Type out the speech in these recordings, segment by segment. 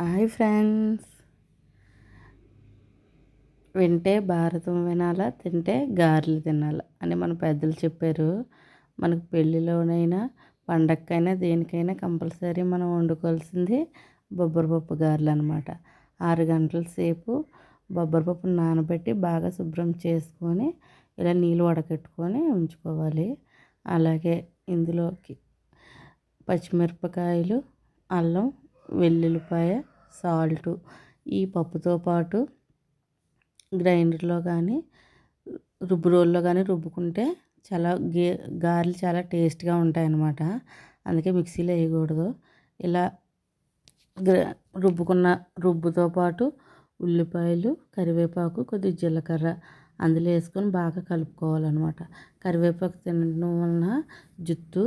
Hi friends. వింటే భారతం వినాలా తింటే గారెలు తినాలా అని మన పెద్దలు చెప్పారు. మనకు పెళ్ళిలోనైనా పండక్కైనా దేనికైనా కంపల్సరీ మనం వండుకోవాల్సింది బొబ్బరిపప్పు గారెలు అనమాట ఆరు గంటల సేపు బొబ్బరిపప్పు నానబెట్టి బాగా శుభ్రం చేసుకొని ఇలా నీళ్ళు వడకట్టుకొని ఉంచుకోవాలి. అలాగే ఇందులోకి పచ్చిమిరపకాయలు అల్లం వెల్లుల్లిపాయ సాల్టు ఈ పప్పుతో పాటు గ్రైండర్లో కానీ రుబ్బు రోల్లో కానీ రుబ్బుకుంటే చాలా గే గారెలు చాలా టేస్ట్గా ఉంటాయన్నమాట. అందుకే మిక్సీలో వేయకూడదు. ఇలా రుబ్బుకున్న రుబ్బుతో పాటు ఉల్లిపాయలు కరివేపాకు కొద్దిగా జీలకర్ర అందులో వేసుకొని బాగా కలుపుకోవాలన్నమాట. కరివేపాకు తినడం వలన జుట్టు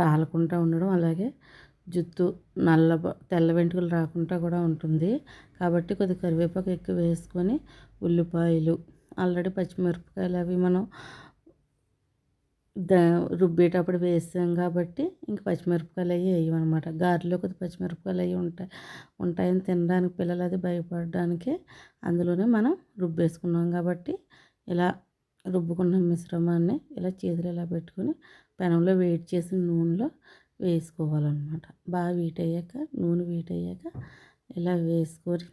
రాలకుండా ఉండడం అలాగే జుట్టు నల్ల తెల్ల వెంట్రుకలు రాకుండా కూడా ఉంటుంది. కాబట్టి కొద్దిగా కరివేపాకు ఎక్కువ వేసుకొని ఉల్లిపాయలు ఆల్రెడీ పచ్చిమిరపకాయలు అవి మనం ద రుబ్బేటప్పుడు వేసాం కాబట్టి ఇంక పచ్చిమిరపకాయలు అవి వేయమన్నమాట. గారెలో కొద్ది పచ్చిమిరపకాయలు అవి ఉంటాయి ఉంటాయని తినడానికి పిల్లలు అది భయపడడానికి అందులోనే మనం రుబ్బేసుకున్నాం కాబట్టి ఇలా రుబ్బుకున్న మిశ్రమాన్ని ఇలా చేతులు ఇలా పెట్టుకొని పెనంలో వేడి చేసిన నూనెలో వేసుకోవాలన్నమాట. బాగా వీట్ అయ్యాక నూనె వీట్ అయ్యాక ఇలా వేసుకొని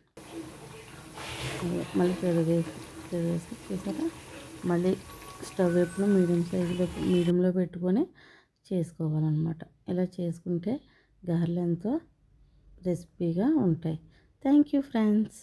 మళ్ళీ పెరుగేసి పెరుగేసి చూసారా? మళ్ళీ స్టవ్ ఎప్పుడు మీడియం సైజులో మీడియంలో పెట్టుకొని చేసుకోవాలన్నమాట. ఇలా చేసుకుంటే గారెలు ఎంతో రెసిపీగా ఉంటాయి. Thank you friends.